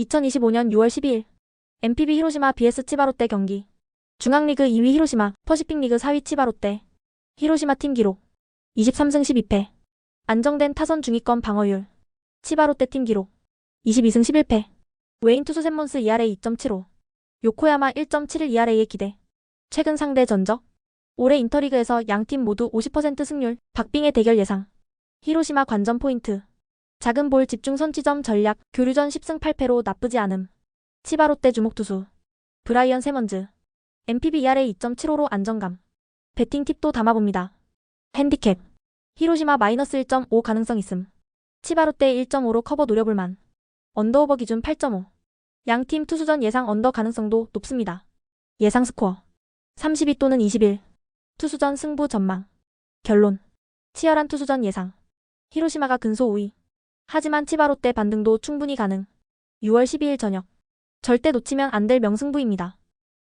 2025년 6월 12일 MPB 히로시마 BS 치바롯데 경기. 중앙리그 2위 히로시마, 퍼시픽리그 4위 치바롯데. 히로시마 팀 기록 23승 12패. 안정된 타선 중위권 방어율 치바롯데 팀 기록 22승 11패. 외인 투수 샘몬스 2RA 2.75 요코야마 1.71 2RA의 기대. 최근 상대 전적 올해 인터리그에서 양 팀 모두 50% 승률 박빙의 대결 예상. 히로시마 관전 포인트 작은 볼 집중 선취점 전략 교류전 10승 8패로 나쁘지 않음. 치바 롯데 주목 투수. 브라이언 세먼즈. MPB ERA 2.75로 안정감. 배팅 팁도 담아봅니다. 핸디캡. 히로시마 마이너스 1.5 가능성 있음. 치바 롯데 1.5로 커버 노려볼만. 언더오버 기준 8.5 양 팀 투수전 예상 언더 가능성도 높습니다. 예상 스코어. 32 또는 21 투수전 승부 전망. 결론. 치열한 투수전 예상. 히로시마가 근소 5위 하지만 치바 롯데 반등도 충분히 가능 6월 12일 저녁 절대 놓치면 안 될 명승부입니다.